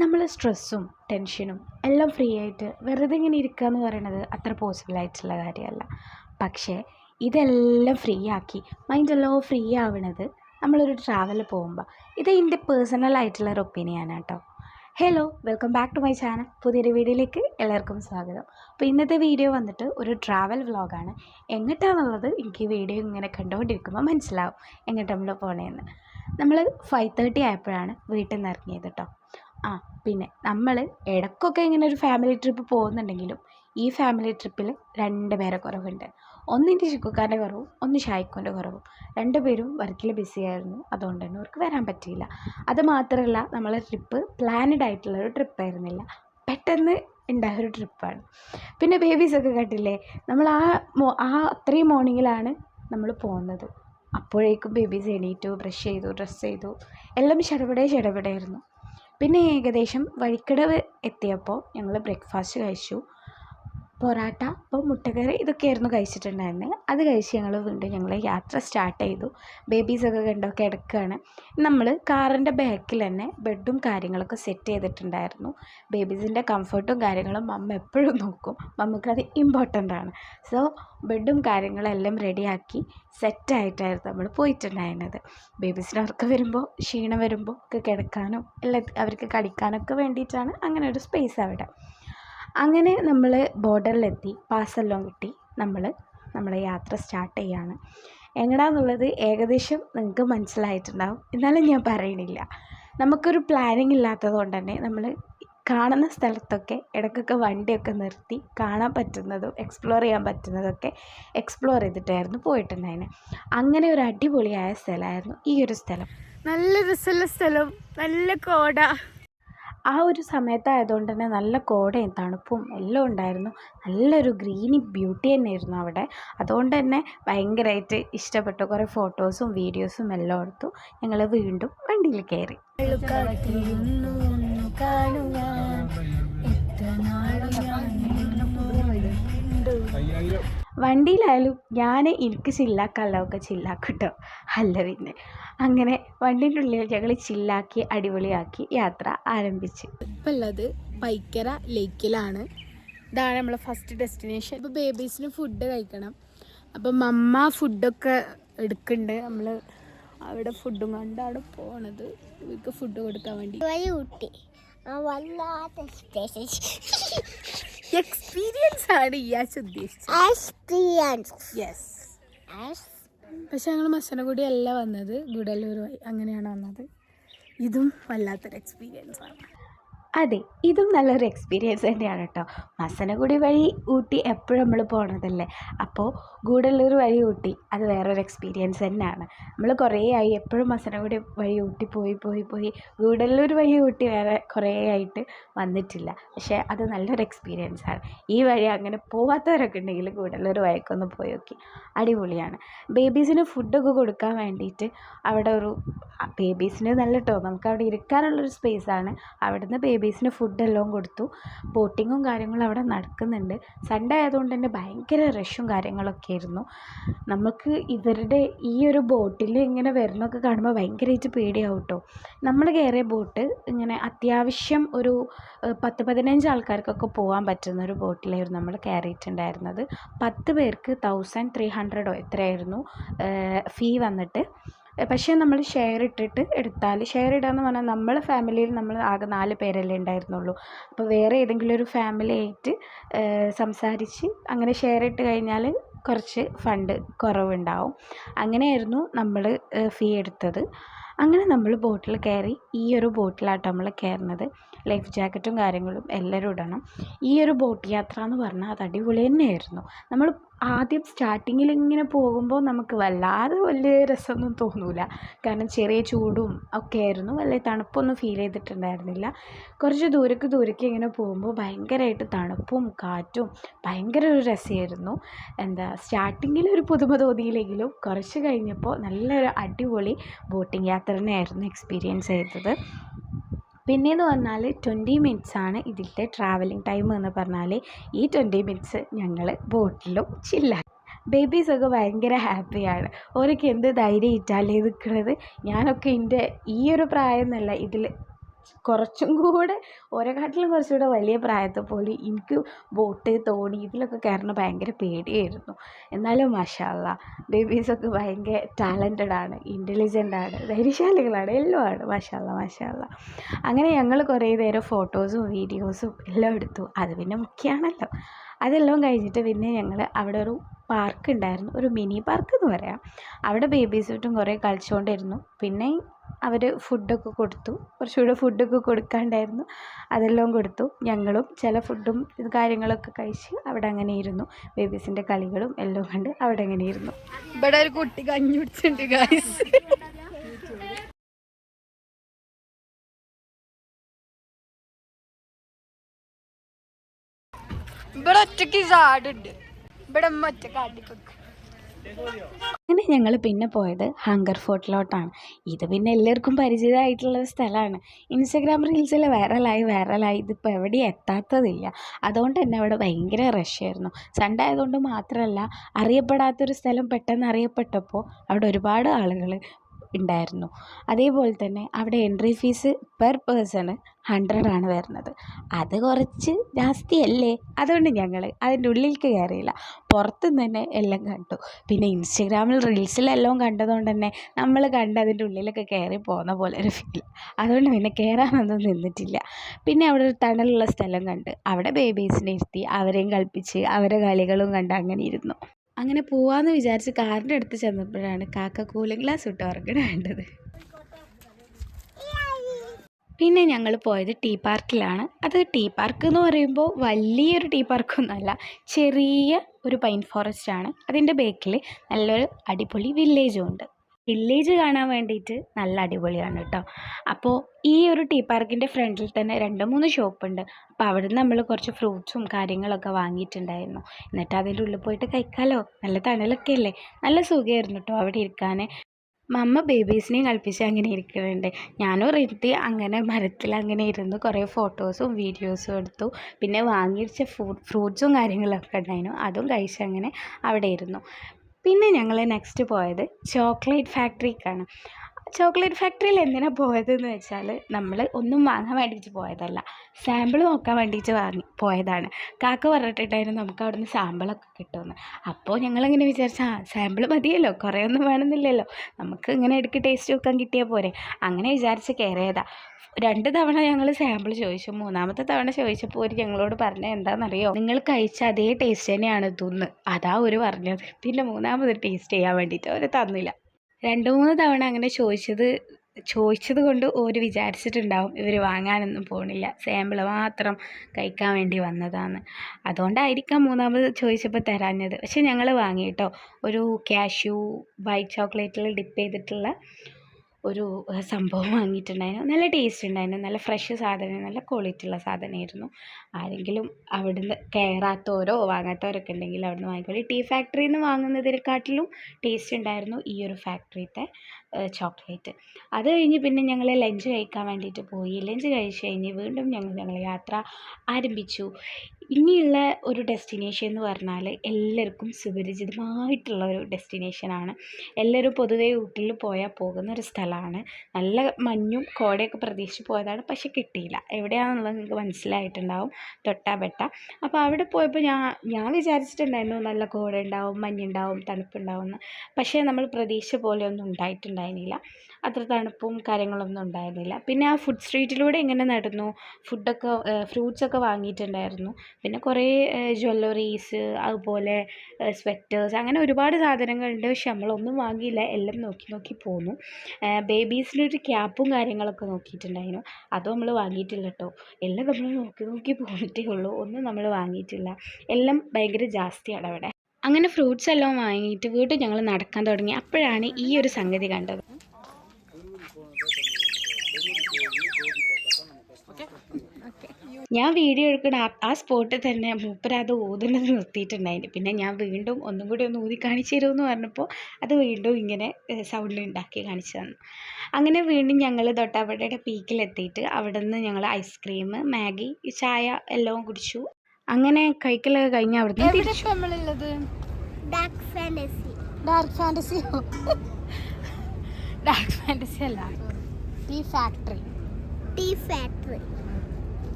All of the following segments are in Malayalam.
നമ്മൾ സ്ട്രെസ്സും ടെൻഷനും എല്ലാം ഫ്രീ ആയിട്ട് വെറുതെ ഇങ്ങനെ ഇരിക്കുക എന്ന് പറയുന്നത് അത്ര പോസിബിൾ ആയിട്ടുള്ള കാര്യമല്ല. പക്ഷേ ഇതെല്ലാം ഫ്രീ ആക്കി മൈൻഡെല്ലാം ഫ്രീ ആവണത് നമ്മളൊരു ട്രാവൽ പോകുമ്പോൾ ഇത് എന്റെ പേഴ്സണൽ ആയിട്ടുള്ള ഒരു ഒപ്പീനിയനാണ് കേട്ടോ hello welcome back to my channel പുതിയൊരു വീഡിയോയിലേക്ക് എല്ലാവർക്കും സ്വാഗതം. അപ്പോൾ ഇന്നത്തെ വീഡിയോ വന്നിട്ട് ഒരു ട്രാവൽ വ്ളോഗാണ് എങ്ങോട്ടാണെന്നുള്ളത് എനിക്ക് വീഡിയോ ഇങ്ങനെ കണ്ടുകൊണ്ടിരിക്കുമ്പോൾ മനസ്സിലാവും. എങ്ങോട്ട് നമ്മൾ പോണേന്ന്. നമ്മൾ ഫൈവ് തേർട്ടി ആയപ്പോഴാണ് വീട്ടിൽ നിന്ന് ഇറങ്ങിയത് കേട്ടോ ആ പിന്നെ നമ്മൾ ഇടയ്ക്കൊക്കെ ഇങ്ങനെ ഒരു ഫാമിലി ട്രിപ്പ് പോകുന്നുണ്ടെങ്കിലും ഈ ഫാമിലി ട്രിപ്പിൽ രണ്ട് പേരെ കുറവുണ്ട്. ഒന്ന് എന്റെ ചിക്കുക്കാരന്റെ കുറവും ഒന്ന് ഷായിക്കോന്റെ കുറവും. രണ്ടുപേരും വർക്കിൽ ബിസി ആയിരുന്നു. അതുകൊണ്ട് തന്നെ അവർക്ക് വരാൻ പറ്റിയില്ല. അത് മാത്രമല്ല നമ്മളെ ട്രിപ്പ് പ്ലാനഡ് ആയിട്ടുള്ളൊരു ട്രിപ്പായിരുന്നില്ല പെട്ടെന്ന് ഉണ്ടായ ഒരു ട്രിപ്പാണ് പിന്നെ ബേബീസൊക്കെ കണ്ടില്ലേ? നമ്മൾ ആ ആ അത്രയും മോർണിംഗിലാണ് നമ്മൾ പോകുന്നത്. അപ്പോഴേക്കും ബേബീസ് എണീറ്റു ബ്രഷ് ചെയ്തു ഡ്രസ്സ് ചെയ്തു. എല്ലാം ശടപടേ ശടപടയായിരുന്നു പിന്നെ ഏകദേശം വഴിക്കടവ് എത്തിയപ്പോൾ ഞങ്ങൾ ബ്രേക്ക്ഫാസ്റ്റ് കഴിച്ചു. പൊറാട്ട അപ്പം മുട്ടക്കറി ഇതൊക്കെയായിരുന്നു കഴിച്ചിട്ടുണ്ടായിരുന്നത്. അത് കഴിച്ച് ഞങ്ങൾ വീണ്ടും ഞങ്ങൾ യാത്ര സ്റ്റാർട്ട് ചെയ്തു. ബേബീസൊക്കെ കണ്ടോ കിടക്കുകയാണ് നമ്മൾ കാറിന്റെ ബാക്കിൽ തന്നെ ബെഡും കാര്യങ്ങളൊക്കെ സെറ്റ് ചെയ്തിട്ടുണ്ടായിരുന്നു. ബേബീസിന്റെ കംഫർട്ടും കാര്യങ്ങളും അമ്മ എപ്പോഴും നോക്കും. നമുക്കത് ഇമ്പോർട്ടന്റ് ആണ്. സോ ബെഡും കാര്യങ്ങളെല്ലാം റെഡിയാക്കി സെറ്റായിട്ടായിരുന്നു നമ്മൾ പോയിട്ടുണ്ടായിരുന്നത്. ബേബീസിന് ഉറക്കം വരുമ്പോൾ ക്ഷീണം വരുമ്പോൾ ഒക്കെ കിടക്കാനും എല്ലാ അവർക്ക് കളിക്കാനൊക്കെ വേണ്ടിയിട്ടാണ് അങ്ങനെ ഒരു സ്പേസ് അവിടെ. അങ്ങനെ നമ്മൾ ബോർഡറിലെത്തി പാസെല്ലാം കിട്ടി നമ്മൾ നമ്മുടെ യാത്ര സ്റ്റാർട്ട് ചെയ്യാണ്. എങ്ങടാന്നുള്ളത് ഏകദേശം നിങ്ങൾക്ക് മനസ്സിലായിട്ടുണ്ടാവും. എന്നാലും ഞാൻ പറയണില്ല. നമുക്കൊരു പ്ലാനിങ് ഇല്ലാത്തത് കൊണ്ട് തന്നെ നമ്മൾ കാണുന്ന സ്ഥലത്തൊക്കെ ഇടയ്ക്കൊക്കെ വണ്ടിയൊക്കെ നിർത്തി കാണാൻ പറ്റുന്നതും എക്സ്പ്ലോർ ചെയ്യാൻ പറ്റുന്നതൊക്കെ എക്സ്പ്ലോർ ചെയ്തിട്ടായിരുന്നു പോയിട്ടുണ്ടായിരുന്നത് അങ്ങനെ ഒരു അടിപൊളിയായ സ്ഥലമായിരുന്നു ഈ ഒരു സ്ഥലം. നല്ല രസമുള്ള സ്ഥലം. നല്ല കോട. ആ ഒരു സമയത്തായതുകൊണ്ട് തന്നെ നല്ല കോടയും തണുപ്പും എല്ലാം ഉണ്ടായിരുന്നു. നല്ലൊരു ഗ്രീനി ബ്യൂട്ടി തന്നെയായിരുന്നു അവിടെ. അതുകൊണ്ട് തന്നെ ഭയങ്കരമായിട്ട് ഇഷ്ടപ്പെട്ടു. കുറേ ഫോട്ടോസും വീഡിയോസും എല്ലാം എടുത്തു. ഞങ്ങൾ വീണ്ടും വണ്ടിയിൽ കയറി. കാത്തിരുന്നു വണ്ടിയിലായാലും ഞാൻ എനിക്ക് ചില്ലാക്കാനുള്ളതൊക്കെ ചില്ലാക്കും കേട്ടോ അല്ല പിന്നെ. അങ്ങനെ വണ്ടീന്റെ ഉള്ളിൽ ഞങ്ങൾ ചില്ലാക്കി അടിപൊളിയാക്കി യാത്ര ആരംഭിച്ചു. ഇപ്പം ഉള്ളത് പൈക്കര ലേക്കിലാണ്. ഇതാണ് നമ്മളെ ഫസ്റ്റ് ഡെസ്റ്റിനേഷൻ ഇപ്പോൾ ബേബീസിന് ഫുഡ് കഴിക്കണം. അപ്പം മമ്മ ഫുഡൊക്കെ എടുക്കുന്നുണ്ട്. നമ്മൾ അവിടെ ഫുഡും കണ്ടാണ് പോണത്. ഇവർക്ക് ഫുഡ് കൊടുക്കാൻ വേണ്ടി. ഊട്ടി വല്ലാത്ത എക്സ്പീരിയൻസ് ആണ് ഇയാച്ച് ഉദ്ദേശിച്ചത്. എക്സ്പീരിയൻസ് യെസ് പക്ഷെ ഞങ്ങൾ മസനഗുഡി അല്ല വന്നത്. ഗുഡല്ലൂർ വഴി അങ്ങനെയാണ് വന്നത്. ഇതും വല്ലാത്തൊരു എക്സ്പീരിയൻസ് ആണ്. അതെ ഇതും നല്ലൊരു എക്സ്പീരിയൻസ് തന്നെയാണ് കേട്ടോ മസനഗുഡി വഴി ഊട്ടി എപ്പോഴും നമ്മൾ പോണതല്ലേ? അപ്പോൾ ഗൂഡല്ലൂർ വഴി ഊട്ടി അത് വേറൊരു എക്സ്പീരിയൻസ് തന്നെയാണ്. നമ്മൾ കുറേ ആയി എപ്പോഴും മസനഗുഡി വഴി ഊട്ടി പോയി പോയി പോയി ഗൂഡല്ലൂർ വഴി ഊട്ടി വേറെ കുറേ ആയിട്ട് വന്നിട്ടില്ല. പക്ഷേ അത് നല്ലൊരു എക്സ്പീരിയൻസ് ആണ്. ഈ വഴി അങ്ങനെ പോവാത്തവരൊക്കെ ഉണ്ടെങ്കിൽ ഗൂഡല്ലൂർ വഴിക്കൊന്ന് പോയി നോക്കി. അടിപൊളിയാണ്. ബേബീസിന് ഫുഡൊക്കെ കൊടുക്കാൻ വേണ്ടിയിട്ട് അവിടെ ഒരു ബേബീസിന് നല്ല കേട്ടോ നമുക്ക് അവിടെ ഇരിക്കാനുള്ളൊരു സ്പേസാണ് അവിടുന്ന് ബേബീസിന് ഫുഡെല്ലാം കൊടുത്തു. ബോട്ടിങ്ങും കാര്യങ്ങളും അവിടെ നടക്കുന്നുണ്ട്. സൺഡേ ആയതുകൊണ്ട് തന്നെ ഭയങ്കര റഷും കാര്യങ്ങളൊക്കെ ആയിരുന്നു. നമുക്ക് ഇവരുടെ ഈ ഒരു ബോട്ടിൽ ഇങ്ങനെ വരുന്നൊക്കെ കാണുമ്പോൾ ഭയങ്കരമായിട്ട് പേടിയാവും കേട്ടോ നമ്മൾ കയറിയ ബോട്ട് ഇങ്ങനെ അത്യാവശ്യം ഒരു പത്ത് പതിനഞ്ച് ആൾക്കാർക്കൊക്കെ പോകാൻ പറ്റുന്ന ഒരു ബോട്ടിലായിരുന്നു നമ്മൾ കയറിയിട്ടുണ്ടായിരുന്നത് പത്ത് പേർക്ക് തൗസൻഡ് ത്രീ ഹൺഡ്രഡോ എത്രയായിരുന്നു ഫീ വന്നിട്ട്. പക്ഷേ നമ്മൾ ഷെയർ ഇട്ടിട്ട് എടുത്താൽ ഷെയർ ഇടാന്ന് പറഞ്ഞാൽ നമ്മൾ ഫാമിലിയിൽ നമ്മൾ ആകെ നാല് പേരല്ലേ ഉണ്ടായിരുന്നുള്ളൂ അപ്പോൾ വേറെ ഏതെങ്കിലും ഒരു ഫാമിലി ആയിട്ട് സംസാരിച്ച് അങ്ങനെ ഷെയർ ഇട്ട് കഴിഞ്ഞാൽ കുറച്ച് ഫണ്ട് കുറവുണ്ടാവും. അങ്ങനെയായിരുന്നു നമ്മൾ ഫീ എടുത്തത്. അങ്ങനെ നമ്മൾ ബോട്ടിൽ കയറി ഈ ഒരു ബോട്ടിലാട്ടോ നമ്മൾ കയറുന്നത് ലൈഫ് ജാക്കറ്റും കാര്യങ്ങളും എല്ലാവരും ഇടണം. ഈ ഒരു ബോട്ട് യാത്ര എന്ന് പറഞ്ഞാൽ അത് അടിപൊളി തന്നെയായിരുന്നു. നമ്മൾ ആദ്യം സ്റ്റാർട്ടിങ്ങിൽ ഇങ്ങനെ പോകുമ്പോൾ നമുക്ക് വല്ലാതെ വലിയ രസമൊന്നും തോന്നൂല. കാരണം ചെറിയ ചൂടും ഒക്കെ ആയിരുന്നു. വലിയ തണുപ്പൊന്നും ഫീൽ ചെയ്തിട്ടുണ്ടായിരുന്നില്ല. കുറച്ച് ദൂരക്ക് ദൂരക്ക് ഇങ്ങനെ പോകുമ്പോൾ ഭയങ്കരമായിട്ട് തണുപ്പും കാറ്റും ഭയങ്കര ഒരു രസമായിരുന്നു. എന്താ സ്റ്റാർട്ടിങ്ങിൽ ഒരു പുതുമ തോന്നിയില്ലെങ്കിലും കുറച്ച് കഴിഞ്ഞപ്പോൾ നല്ലൊരു അടിപൊളി ബോട്ടിംഗ് യാത്ര തന്നെയായിരുന്നു എക്സ്പീരിയൻസ് ചെയ്തത്. പിന്നെയെന്ന് പറഞ്ഞാൽ ട്വന്റി ആണ് ഇതിന്റെ ട്രാവലിംഗ് ടൈം എന്ന് പറഞ്ഞാൽ ഈ ട്വന്റി മിനിറ്റ്സ് ഞങ്ങൾ ബോട്ടിലും ചില്ലാക്കി ബേബീസൊക്കെ ഭയങ്കര ഹാപ്പിയാണ് ഓരൊക്കെ എന്ത് ധൈര്യം ഇറ്റാലേ നിൽക്കുന്നത് ഞാനൊക്കെ എന്റെ ഈ ഒരു പ്രായം എന്നല്ല ഇതിൽ കുറച്ചും കൂടെ ഓരെക്കാട്ടിലും കുറച്ചുകൂടെ വലിയ പ്രായത്തെ പോലും എനിക്ക് ബോട്ട് തോണി ഇതിലൊക്കെ കയറണ ഭയങ്കര പേടിയായിരുന്നു. എന്നാലും മാഷാ അല്ലാ ബേബീസൊക്കെ ഭയങ്കര ടാലന്റഡ് ആണ് ഇന്റലിജന്റ് ആണ് ധൈര്യശാലികളാണ് എല്ലാം ആണ് മാഷാ മഷാല്ല മാഷാ അല്ലാ അങ്ങനെ ഞങ്ങൾ കുറേ നേരം ഫോട്ടോസും വീഡിയോസും എല്ലാം എടുത്തു. അത് പിന്നെ മുഖ്യമാണല്ലോ അതെല്ലാം കഴിഞ്ഞിട്ട് പിന്നെ ഞങ്ങൾ അവിടെ ഒരു പാർക്ക് ഉണ്ടായിരുന്നു ഒരു മിനി പാർക്ക് എന്ന് പറയാം. അവിടെ ബേബീസുമായിട്ടും കുറേ കളിച്ചുകൊണ്ടിരുന്നു പിന്നെ അവർ ഫുഡൊക്കെ കൊടുത്തു. കുറച്ചുകൂടെ ഫുഡൊക്കെ കൊടുക്കാണ്ടായിരുന്നു. അതെല്ലാം കൊടുത്തു. ഞങ്ങളും ചില ഫുഡും കാര്യങ്ങളൊക്കെ കഴിച്ച് അവിടെ അങ്ങനെ ഇരുന്നു. ബേബീസിന്റെ കളികളും എല്ലാം കണ്ട് അവിടെ അങ്ങനെ ഇരുന്നു. ഇവിടെ ഒരു കുട്ടി കഞ്ഞി കുടിച്ചിട്ടുണ്ട് ഗായ്സ് ഇവിടെ ഒറ്റയ്ക്ക് ചാടുണ്ട്. അങ്ങനെ ഞങ്ങൾ പിന്നെ പോയത് ഹങ്കർ ഫോർട്ടിലോട്ടാണ്. ഇത് പിന്നെ എല്ലാവർക്കും പരിചിതമായിട്ടുള്ള സ്ഥലമാണ്. ഇൻസ്റ്റഗ്രാം റീൽസിൽ വൈറലായി വൈറലായി ഇതിപ്പോൾ എവിടെയും എത്താത്തതില്ല. അതുകൊണ്ട് തന്നെ അവിടെ ഭയങ്കര റഷായിരുന്നു സൺഡേ ആയതുകൊണ്ട് മാത്രമല്ല അറിയപ്പെടാത്തൊരു സ്ഥലം പെട്ടെന്ന് അറിയപ്പെട്ടപ്പോൾ അവിടെ ഒരുപാട് ആളുകൾ ഉണ്ടായിരുന്നു. അതേപോലെ തന്നെ അവിടെ എൻട്രി ഫീസ് പെർ പേഴ്സണ് ആണ് വരുന്നത്. അത് കുറച്ച് ജാസ്തിയല്ലേ? അതുകൊണ്ട് ഞങ്ങൾ അതിന്റെ ഉള്ളിലേക്ക് കയറിയില്ല. പുറത്തുനിന്ന് തന്നെ എല്ലാം കണ്ടു. പിന്നെ ഇൻസ്റ്റഗ്രാമിൽ റീൽസിലെല്ലാം കണ്ടതുകൊണ്ട് തന്നെ നമ്മൾ കണ്ട് അതിന്റെ ഉള്ളിലൊക്കെ കയറി പോകുന്ന പോലെ ഒരു ഫീൽ അതുകൊണ്ട് പിന്നെ കയറാനൊന്നും നിന്നിട്ടില്ല. പിന്നെ അവിടെ ഒരു തണലുള്ള സ്ഥലം കണ്ട്. അവിടെ ബേബീസിനെ ഇരുത്തി അവരെയും കളിപ്പിച്ച് അവരെ കളികളും കണ്ട് അങ്ങനെ ഇരുന്നു. അങ്ങനെ പോവാമെന്ന് വിചാരിച്ച് കാറിന്റെ അടുത്ത് ചെന്നപ്പോഴാണ് കാക്ക കൂളിംഗ് ഗ്ലാസ് ഇട്ട് ഉറങ്ങണ വേണ്ടത് പിന്നെ ഞങ്ങൾ പോയത് ടീ പാർക്കിലാണ്. അത് ടീ പാർക്ക് എന്ന് പറയുമ്പോൾ വലിയൊരു ടീ പാർക്കൊന്നുമല്ല ചെറിയ ഒരു പൈൻ ഫോറസ്റ്റ് ആണ്. അതിന്റെ ബേക്കിൽ നല്ലൊരു അടിപൊളി വില്ലേജും ഉണ്ട്. വില്ലേജ് കാണാൻ വേണ്ടിയിട്ട് നല്ല അടിപൊളിയാണ് കേട്ടോ അപ്പോൾ ഈ ഒരു ടീ പാർക്കിന്റെ ഫ്രണ്ടിൽ തന്നെ രണ്ട് മൂന്ന് ഷോപ്പുണ്ട് അപ്പോൾ അവിടെ നമ്മൾ കുറച്ച് ഫ്രൂട്ട്സും കാര്യങ്ങളൊക്കെ വാങ്ങിയിട്ടുണ്ടായിരുന്നു. എന്നിട്ട് അതിന്റെ ഉള്ളിൽ പോയിട്ട് കഴിക്കാമല്ലോ നല്ല തണലൊക്കെ അല്ലേ? നല്ല സുഖമായിരുന്നു കേട്ടോ അവിടെ ഇരിക്കാൻ മമ്മ ബേബീസിനെയും കളിപ്പിച്ച് അങ്ങനെ ഇരിക്കുന്നുണ്ട്. ഞാനും റിത്തി അങ്ങനെ മരത്തിൽ അങ്ങനെ ഇരുന്ന് കുറേ ഫോട്ടോസും വീഡിയോസും എടുത്തു. പിന്നെ വാങ്ങിച്ച ഫ്രൂട്ട്സും കാര്യങ്ങളൊക്കെ ഉണ്ടായിരുന്നു. അതും കഴിച്ച് അങ്ങനെ അവിടെ ഇരുന്നു. പിന്നെ ഞങ്ങൾ നെക്സ്റ്റ് പോയത് ചോക്ലേറ്റ് ഫാക്ടറിക്കാണ് ചോക്ലേറ്റ് ഫാക്ടറിയിൽ എന്തിനാണ് പോയതെന്ന് വെച്ചാൽ നമ്മൾ ഒന്നും വാങ്ങാൻ വേണ്ടിയിട്ട് പോയതല്ല. സാമ്പിൾ നോക്കാൻ വേണ്ടിയിട്ട് വാങ്ങി പോയതാണ്. കാക്ക പറഞ്ഞിട്ടുണ്ടായിരുന്നു നമുക്ക് അവിടുന്ന് സാമ്പിളൊക്കെ കിട്ടുമെന്ന്. അപ്പോൾ ഞങ്ങളിങ്ങനെ വിചാരിച്ച ആ സാമ്പിൾ മതിയല്ലോ കുറേ ഒന്നും വേണമെന്നില്ലല്ലോ. നമുക്ക് ഇങ്ങനെ ഇടയ്ക്ക് ടേസ്റ്റ് നോക്കാൻ കിട്ടിയാൽ പോരെ. അങ്ങനെ വിചാരിച്ച് കയറിയതാ. രണ്ട് തവണ ഞങ്ങൾ സാമ്പിൾ ചോദിച്ചു. മൂന്നാമത്തെ തവണ ചോദിച്ചപ്പോൾ ഒരു ഞങ്ങളോട് പറഞ്ഞത് എന്താണെന്നറിയോ നിങ്ങൾ കഴിച്ച അതേ ടേസ്റ്റ് തന്നെയാണ് തിന്ന്. അതാ ഒരു പറഞ്ഞത്. പിന്നെ മൂന്നാമത് ടേസ്റ്റ് ചെയ്യാൻ വേണ്ടിയിട്ട് അവർ തന്നില്ല. രണ്ട് മൂന്ന് തവണ അങ്ങനെ ചോദിച്ചത് ചോദിച്ചത് കൊണ്ട് ഓര് വിചാരിച്ചിട്ടുണ്ടാവും ഇവർ വാങ്ങാനൊന്നും പോണില്ല. സാമ്പിൾ മാത്രം കഴിക്കാൻ വേണ്ടി വന്നതാണ് അതുകൊണ്ടായിരിക്കാം മൂന്നാമത് ചോദിച്ചപ്പോൾ തരാഞ്ഞത്. പക്ഷെ ഞങ്ങൾ വാങ്ങി കേട്ടോ ഒരു കാഷ്യൂ വൈറ്റ് ചോക്ലേറ്റിൽ ഡിപ്പ് ചെയ്തിട്ടുള്ള ഒരു സംഭവം വാങ്ങിയിട്ടുണ്ടായിരുന്നു. നല്ല ടേസ്റ്റ് ഉണ്ടായിരുന്നു. നല്ല ഫ്രഷ് സാധനം നല്ല ക്വാളിറ്റി ഉള്ള സാധനമായിരുന്നു. ആരെങ്കിലും അവിടുന്ന് കയറാത്തവരോ വാങ്ങാത്തവരൊക്കെ ഉണ്ടെങ്കിൽ അവിടുന്ന് വാങ്ങിക്കോളി. ടീ ഫാക്ടറിയിൽ നിന്ന് വാങ്ങുന്നതിനെക്കാട്ടിലും ടേസ്റ്റ് ഉണ്ടായിരുന്നു ഈ ഒരു ഫാക്ടറിത്തെ ചോക്ലേറ്റ് അത് കഴിഞ്ഞ് പിന്നെ ഞങ്ങൾ ലഞ്ച് കഴിക്കാൻ വേണ്ടിയിട്ട് പോയി. ലഞ്ച് കഴിച്ച് കഴിഞ്ഞ് വീണ്ടും ഞങ്ങൾ ഞങ്ങൾ യാത്ര ആരംഭിച്ചു. ഇനിയുള്ള ഒരു ഡെസ്റ്റിനേഷൻ എന്ന് പറഞ്ഞാൽ എല്ലാവർക്കും സുപരിചിതമായിട്ടുള്ള ഒരു ഡെസ്റ്റിനേഷനാണ് എല്ലാവരും പൊതുവേ ഊട്ടിയിൽ പോയാൽ പോകുന്ന ഒരു സ്ഥലമാണ്. നല്ല മഞ്ഞും കോടയൊക്കെ പ്രതീക്ഷിച്ച് പോയതാണ് പക്ഷെ കിട്ടിയില്ല. എവിടെയാണെന്നുള്ളത് നിങ്ങൾക്ക് മനസ്സിലായിട്ടുണ്ടാവും തൊട്ടാബെട്ട അപ്പോൾ അവിടെ പോയപ്പോൾ ഞാൻ ഞാൻ വിചാരിച്ചിട്ടുണ്ടായിരുന്നു നല്ല കോട ഉണ്ടാവും മഞ്ഞുണ്ടാവും തണുപ്പുണ്ടാവും എന്ന്. പക്ഷേ നമ്മൾ പ്രതീക്ഷ പോലെയൊന്നും ഉണ്ടായിട്ടുണ്ടായിരുന്നില്ല. അത്ര തണുപ്പും കാര്യങ്ങളൊന്നും ഉണ്ടായിരുന്നില്ല. പിന്നെ ആ ഫുഡ് സ്ട്രീറ്റിലൂടെ ഇങ്ങനെ നടന്നു? ഫുഡൊക്കെ ഫ്രൂട്ട്സൊക്കെ വാങ്ങിയിട്ടുണ്ടായിരുന്നു. പിന്നെ കുറേ ജ്വല്ലറീസ് അതുപോലെ സ്വെറ്റേഴ്സ് അങ്ങനെ ഒരുപാട് സാധനങ്ങളുണ്ട്. പക്ഷെ നമ്മളൊന്നും വാങ്ങിയില്ല. എല്ലാം നോക്കി നോക്കി പോന്നു. ബേബീസിനൊരു ക്യാപ്പും കാര്യങ്ങളൊക്കെ നോക്കിയിട്ടുണ്ടായിരുന്നു. അതും നമ്മൾ വാങ്ങിയിട്ടില്ല കേട്ടോ എല്ലാം നമ്മൾ നോക്കി നോക്കി പോന്നിട്ടേ ഉള്ളൂ. ഒന്നും നമ്മൾ വാങ്ങിയിട്ടില്ല. എല്ലാം ഭയങ്കര ജാസ്തിയാണ് അവിടെ. അങ്ങനെ ഫ്രൂട്ട്സ് എല്ലാം വാങ്ങിയിട്ട് വീണ്ടും ഞങ്ങൾ നടക്കാൻ തുടങ്ങി. അപ്പോഴാണ് ഈ ഒരു സംഗതി കണ്ടത്. ഞാൻ വീഡിയോ എടുക്കുന്ന ആ- സ്പോട്ടിൽ തന്നെ മൂപ്പരത് ഊതുന്നത് നിർത്തിയിട്ടുണ്ടായിരുന്നു പിന്നെ ഞാൻ വീണ്ടും ഒന്നും കൂടി ഒന്ന് ഊതി കാണിച്ചു തരുമെന്ന് പറഞ്ഞപ്പോൾ അത് വീണ്ടും ഇങ്ങനെ സൗണ്ടിൽ ഉണ്ടാക്കി കാണിച്ചു തന്നു. അങ്ങനെ വീണ്ടും ഞങ്ങൾ തൊട്ടാപ്പടയുടെ പീക്കിലെത്തിയിട്ട് അവിടെ നിന്ന് ഞങ്ങൾ ഐസ്ക്രീം മാഗി ചായ എല്ലാം കുടിച്ചു. അങ്ങനെ കഴിക്കലൊക്കെ കഴിഞ്ഞ് അവിടെ തിരിച്ചു. നമ്മളുള്ളത്? ഡാർക്ക് ഫാന്റസി ഡാർക്ക് ഫാന്റസിയോ ഡാർക്ക് ഫാന്റസി അല്ല. Tea factory tea factory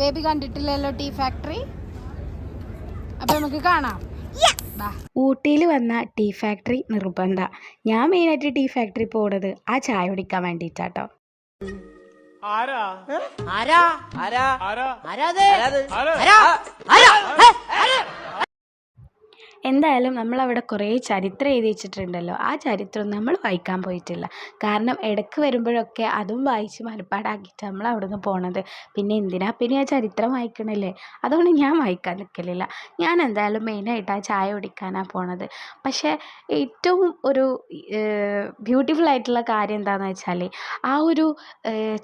baby കണ്ടിട്ടില്ലല്ലോ ടീ ഫാക്ടറി അപ്പൊ നമുക്ക് കാണാം ബാ ഊട്ടിയിൽ വന്ന ടീ ഫാക്ടറി നിർബന്ധ ഞാൻ മെയിനായിട്ട് ടീ ഫാക്ടറി പോണത് ആ ചായ കുടിക്കാൻ വേണ്ടിയിട്ടാട്ടോ ആരാ ആരാ ആരാ ആരാ ആരാ ആരാ? ആരാ ആരാ എന്തായാലും നമ്മളവിടെ കുറേ ചരിത്രം എഴുതി വെച്ചിട്ടുണ്ടല്ലോ. ആ ചരിത്രം നമ്മൾ വായിക്കാൻ പോയിട്ടില്ല. കാരണം ഇടയ്ക്ക് വരുമ്പോഴൊക്കെ അതും വായിച്ച് മനപ്പാടാക്കിയിട്ട് നമ്മൾ അവിടെ നിന്ന് പോണത്. പിന്നെ എന്തിനാ പിന്നെ ആ ചരിത്രം വായിക്കണില്ലേ? അതുകൊണ്ട് ഞാൻ വായിക്കാൻ നിൽക്കലില്ല ഞാൻ എന്തായാലും മെയിനായിട്ട് ആ ചായ കുടിക്കാനാണ് പോണത്. പക്ഷേ ഏറ്റവും ഒരു ബ്യൂട്ടിഫുൾ ആയിട്ടുള്ള കാര്യം എന്താണെന്ന് വെച്ചാൽ ആ ഒരു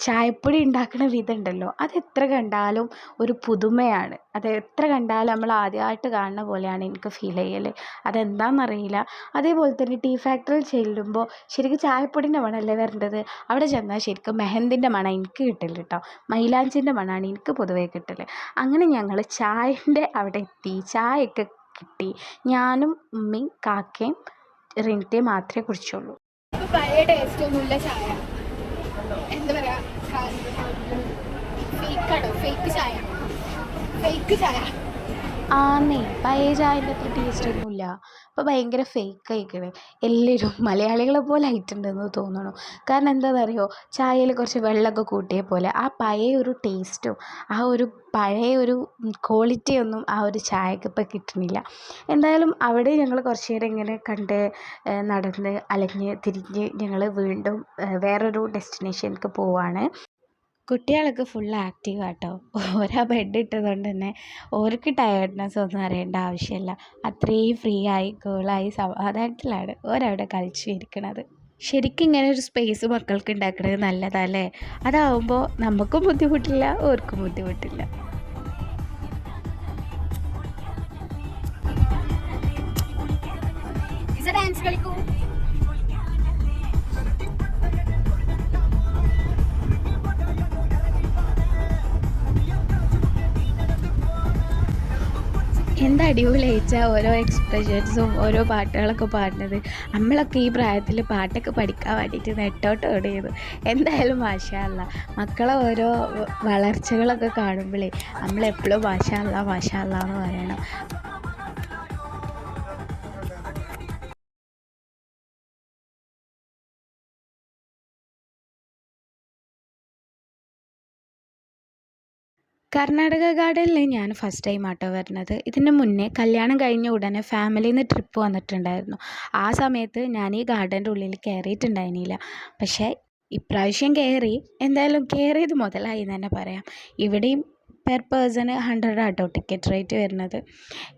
ചായപ്പൊടി ഉണ്ടാക്കുന്ന വിധം ഉണ്ടല്ലോ അത് എത്ര കണ്ടാലും ഒരു പുതുമയാണ്. അത് എത്ര കണ്ടാലും നമ്മൾ ആദ്യമായിട്ട് കാണുന്ന പോലെയാണ് എനിക്ക് ഫീൽ ചെയ്യൽ അതെന്താണെന്നറിയില്ല അതേപോലെ തന്നെ ടീ ഫാക്ടറിയിൽ ചെല്ലുമ്പോൾ ശരിക്കും ചായപ്പൊടിന്റെ മണമല്ലേ വരേണ്ടത്? അവിടെ ചെന്നാൽ ശരിക്കും മെഹന്തിന്റെ മണം എനിക്ക് കിട്ടില്ല കേട്ടോ മൈലാഞ്ചിന്റെ മണമാണ് എനിക്ക് പൊതുവേ കിട്ടൽ അങ്ങനെ ഞങ്ങൾ ചായന്റെ അവിടെ എത്തി. ചായയൊക്കെ കിട്ടി. ഞാനും ഉമ്മയും കാക്കയും റിന്റയും മാത്രമേ കുടിച്ചുള്ളൂ ചായ. എന്താ പറയാ? ഫേക്ക് ചായ. ഫേക്ക് ചായ. ആന്നേ പഴയ ചായന്റെ അത്ര ടേസ്റ്റ് ഒന്നുമില്ല. അപ്പോൾ ഭയങ്കര ഫേക്ക് ആയിക്കണേ. എല്ലാവരും മലയാളികളെ പോലെ ആയിട്ടുണ്ടെന്ന് തോന്നണു. കാരണം എന്താണെന്നറിയോ ചായയിൽ കുറച്ച് വെള്ളമൊക്കെ കൂട്ടിയ പോലെ ആ പഴയ ഒരു ടേസ്റ്റും ആ ഒരു പഴയ ഒരു ക്വാളിറ്റി ഒന്നും ആ ഒരു ചായക്ക് ഇപ്പോൾ കിട്ടുന്നില്ല എന്തായാലും അവിടെ ഞങ്ങൾ കുറച്ച് നേരം ഇങ്ങനെ കണ്ട് നടന്ന് അലഞ്ഞ് തിരിഞ്ഞ് ഞങ്ങൾ വീണ്ടും വേറൊരു ഡെസ്റ്റിനേഷനിലേക്ക് പോവാണ്. കുട്ടികളൊക്കെ ഫുൾ ആക്റ്റീവ് ആട്ടോ. ഓരാ ബെഡ് ഇട്ടതുകൊണ്ട് തന്നെ ഓർക്ക് ടയേർഡ്നെസ് ഒന്നും അറിയേണ്ട ആവശ്യമില്ല. അത്രയും ഫ്രീ ആയി കൂളായി സമാധാനത്തിലാണ് ഓരവിടെ കളിച്ചു ഇരിക്കണത്. ശരിക്കും ഇങ്ങനെ ഒരു സ്പേസ് മക്കൾക്ക് ഉണ്ടാക്കുന്നത് നല്ലതല്ലേ? അതാവുമ്പോൾ നമുക്കും ബുദ്ധിമുട്ടില്ല ഓർക്കും ബുദ്ധിമുട്ടില്ല. ഡാൻസ് കളിക്കൂ? എന്താ അടിപൊളിയായിച്ചാൽ ഓരോ എക്സ്പ്രഷൻസും ഓരോ പാട്ടുകളൊക്കെ പാടുന്നത്. നമ്മളൊക്കെ ഈ പ്രായത്തിൽ പാട്ടൊക്കെ പഠിക്കാൻ വേണ്ടിയിട്ട് നെട്ടോട്ട് ഓടിയത്. എന്തായാലും മാഷാല്ല മക്കളെ ഓരോ വളർച്ചകളൊക്കെ കാണുമ്പോഴേ നമ്മളെപ്പോഴും മാഷാല്ല മാഷാല്ല എന്ന് പറയണം. കർണാടക ഗാർഡനിൽ ഞാൻ ഫസ്റ്റ് ടൈം ആട്ടോ വരുന്നത്. ഇതിന് മുന്നേ കല്യാണം കഴിഞ്ഞ ഉടനെ ഫാമിലിയിൽ നിന്ന് ട്രിപ്പ് വന്നിട്ടുണ്ടായിരുന്നു. ആ സമയത്ത് ഞാൻ ഈ ഗാർഡന്റെ ഉള്ളിൽ കയറിയിട്ടുണ്ടായിരുന്നില്ല പക്ഷേ ഇപ്രാവശ്യം കയറി എന്തായാലും കയറിയത് മുതലായി എന്ന് തന്നെ പറയാം. ഇവിടെയും per person hundred auto ticket rate വരുന്നത്.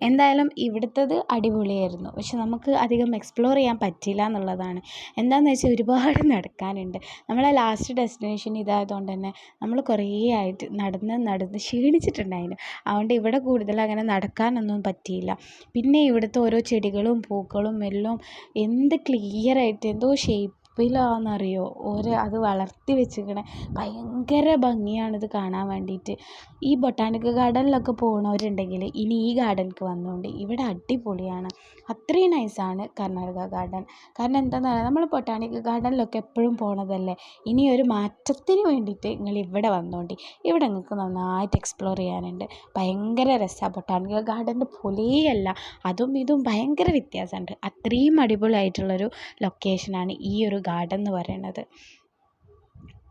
എന്തായാലും ഇവിടുത്തത് അടിപൊളിയായിരുന്നു. പക്ഷെ നമുക്ക് അധികം എക്സ്പ്ലോർ ചെയ്യാൻ പറ്റില്ല എന്നുള്ളതാണ്. എന്താണെന്ന് വെച്ചാൽ ഒരുപാട് നടക്കാനുണ്ട്. നമ്മളെ ലാസ്റ്റ് ഡെസ്റ്റിനേഷൻ ഇതായതുകൊണ്ട് തന്നെ നമ്മൾ കുറേ ആയിട്ട് നടന്ന് നടന്ന് ക്ഷീണിച്ചിട്ടുണ്ടായിരുന്നു അതുകൊണ്ട് ഇവിടെ കൂടുതൽ അങ്ങനെ നടക്കാനൊന്നും പറ്റിയില്ല. പിന്നെ ഇവിടുത്തെ ഓരോ ചെടികളും പൂക്കളും എല്ലാം എന്ത് ക്ലിയറായിട്ട് എന്തോ എന്തോ ഷേപ്പിലാണെന്നറിയോ ഓര് അത് വളർത്തി വെച്ചിരിക്കണ. ഭയങ്കര ഭംഗിയാണിത് കാണാൻ വേണ്ടിയിട്ട് ഈ ബൊട്ടാണിക്കൽ ഗാർഡനിലൊക്കെ പോകുന്നവരുണ്ടെങ്കിൽ ഇനി ഈ ഗാർഡനിലേക്ക് വന്നുകൊണ്ട് ഇവിടെ അടിപൊളിയാണ്. അത്രയും നൈസാണ് കർണാടക ഗാർഡൻ. കാരണം എന്താണെന്ന് പറയുക നമ്മൾ ബൊട്ടാണിക്കൽ ഗാർഡനിലൊക്കെ എപ്പോഴും പോണതല്ലേ? ഇനി ഒരു മാറ്റത്തിന് വേണ്ടിയിട്ട് നിങ്ങൾ ഇവിടെ വന്നോണ്ടി. ഇവിടെ നിങ്ങൾക്ക് നന്നായിട്ട് എക്സ്പ്ലോർ ചെയ്യാനുണ്ട്. ഭയങ്കര രസമാണ് ബൊട്ടാണിക്കൽ ഗാർഡന്റെ പോലെയല്ല. അതും ഇതും ഭയങ്കര വ്യത്യാസമുണ്ട്. അത്രയും അടിപൊളിയായിട്ടുള്ളൊരു ലൊക്കേഷനാണ് ഈ ഒരു ഗാർഡൻ എന്ന് പറയുന്നത്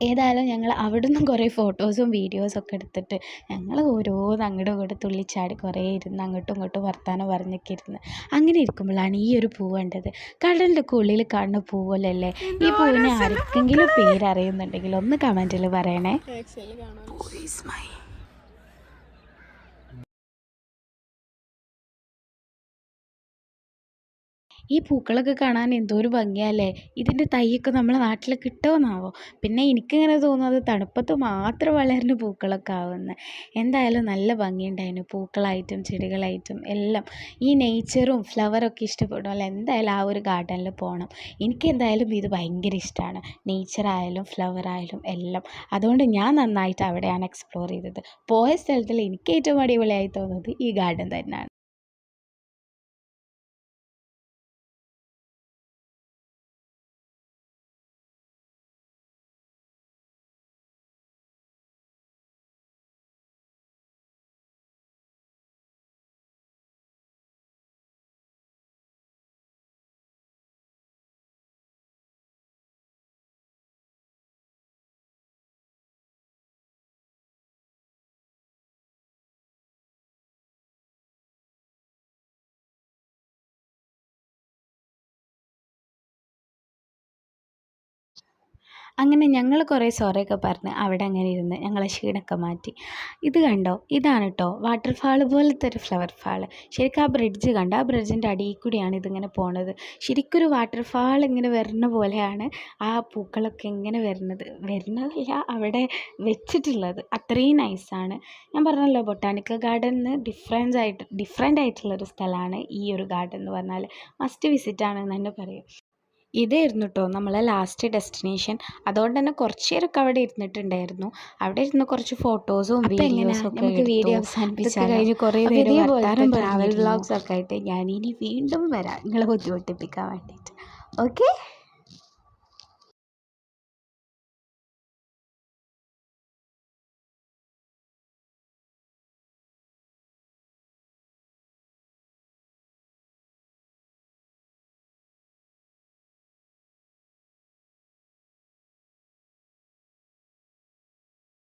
ഏതായാലും ഞങ്ങൾ അവിടുന്ന് കുറേ ഫോട്ടോസും വീഡിയോസും ഒക്കെ എടുത്തിട്ട് ഞങ്ങൾ ഓരോന്ന് അങ്ങോട്ടും ഇങ്ങോട്ടും തുള്ളിച്ചാടി കുറേ ഇരുന്ന് അങ്ങോട്ടും ഇങ്ങോട്ടും വർത്താനം പറഞ്ഞൊക്കെ ഇരുന്ന് അങ്ങനെ ഇരിക്കുമ്പോഴാണ് ഈ ഒരു പൂവ് കണ്ടത്. കടലിന്റെ ഉള്ളിൽ കാണുന്ന പൂവല്ലേ ഈ പൂവിനെ ആർക്കെങ്കിലും പേരറിയുന്നുണ്ടെങ്കിൽ ഒന്ന് കമന്റിൽ പറയണേ. ഈ പൂക്കളൊക്കെ കാണാൻ എന്തോ ഒരു ഭംഗിയല്ലേ? ഇതിന്റെ തൈയൊക്കെ നമ്മളെ നാട്ടിൽ കിട്ടുമെന്നാവോ? പിന്നെ എനിക്കിങ്ങനെ തോന്നുന്നത് തണുപ്പത്ത് മാത്രം വളരുന്ന പൂക്കളൊക്കെ ആവുമെന്ന്. എന്തായാലും നല്ല ഭംഗിയുണ്ടായിരുന്നു. പൂക്കളായിട്ടും ചെടികളായിട്ടും എല്ലാം. ഈ നേച്ചറും ഫ്ലവറൊക്കെ ഇഷ്ടപ്പെടുമല്ലോ എന്തായാലും ആ ഒരു ഗാർഡനിൽ പോകണം എനിക്ക് എന്തായാലും ഇത് ഭയങ്കര ഇഷ്ടമാണ് നേച്ചറായാലും ഫ്ലവറായാലും എല്ലാം. അതുകൊണ്ട് ഞാൻ നന്നായിട്ട് അവിടെയാണ് എക്സ്പ്ലോർ ചെയ്തത്. പോയ സ്ഥലത്തിൽ എനിക്ക് ഏറ്റവും അടിപൊളിയായി തോന്നുന്നത് ഈ ഗാർഡൻ തന്നെയാണ്. അങ്ങനെ ഞങ്ങൾ കുറേ സോറിയൊക്കെ പറഞ്ഞ് അവിടെ അങ്ങനെ ഇരുന്ന് ഞങ്ങളെ ക്ഷീണമൊക്കെ മാറ്റി. ഇത് കണ്ടോ? ഇതാണ് കേട്ടോ വാട്ടർഫാൾ പോലത്തെ ഒരു ഫ്ലവർ ഫാൾ ശരിക്കും ആ ബ്രിഡ്ജ് കണ്ടോ? ആ ബ്രിഡ്ജിന്റെ അടിയിൽ കൂടിയാണ് ഇതിങ്ങനെ പോണത്. ശരിക്കും ഒരു വാട്ടർഫാൾ ഇങ്ങനെ വരുന്ന പോലെയാണ് ആ പൂക്കളൊക്കെ ഇങ്ങനെ വരുന്നത്. വരുന്നതല്ല അവിടെ വെച്ചിട്ടുള്ളത്. അത്രയും നൈസാണ് ഞാൻ പറഞ്ഞല്ലോ ബൊട്ടാണിക്കൽ ഗാർഡനിന്ന് ഡിഫറൻസ് ആയിട്ട് ഡിഫറെന്റ് ആയിട്ടുള്ളൊരു സ്ഥലമാണ് ഈ ഒരു ഗാർഡൻ എന്ന് പറഞ്ഞാൽ മസ്റ്റ് വിസിറ്റ് ആണെന്ന് തന്നെ പറയും. ഇതായിരുന്നു കേട്ടോ നമ്മളെ ലാസ്റ്റ് ഡെസ്റ്റിനേഷൻ അതുകൊണ്ട് തന്നെ കുറച്ച് നേരമൊക്കെ അവിടെ ഇരുന്നിട്ടുണ്ടായിരുന്നു. അവിടെ ഇരുന്ന് കുറച്ച് ഫോട്ടോസും വീഡിയോസും ഒക്കെ വീഡിയോ അവസാനിപ്പിച്ചാലോ? കഴിഞ്ഞ് കുറേ നേരം ട്രാവൽ വ്ളോഗ്സ് ഒക്കെ ആയിട്ട് വീണ്ടും വരാം. നിങ്ങളെ ബുദ്ധിമുട്ടിപ്പിക്കാൻ വേണ്ടിയിട്ട്. ഓക്കെ